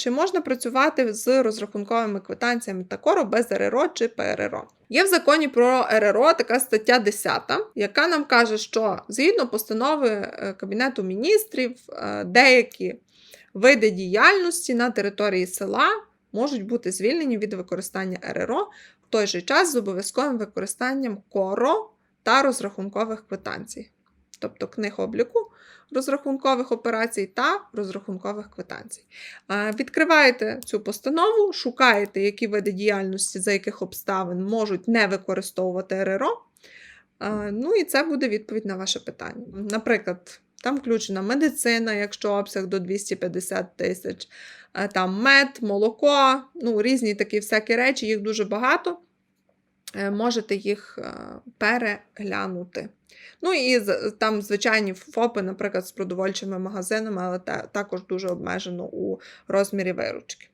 Чи можна працювати з розрахунковими квитанціями Такоро без РРО чи ПРРО? Є в законі про РРО така стаття 10, яка нам каже, що згідно постанови е, Кабінету міністрів, е, деякі види діяльності на території села можуть бути звільнені від використання РРО в той же час з обов'язковим використанням КОРО та розрахункових квитанцій, тобто книг обліку розрахункових операцій та розрахункових квитанцій. Відкриваєте цю постанову, шукаєте, які види діяльності, за яких обставин можуть не використовувати РРО. Ну і це буде відповідь на ваше питання. Наприклад, там включена медицина, якщо обсяг до 250 тисяч, там мед, молоко, ну, різні такі всякі речі, їх дуже багато. Е, Можете їх е, переглянути. Ну і там звичайні ФОПи, наприклад, з продовольчими магазинами, але та- також дуже обмежено у розмірі виручки.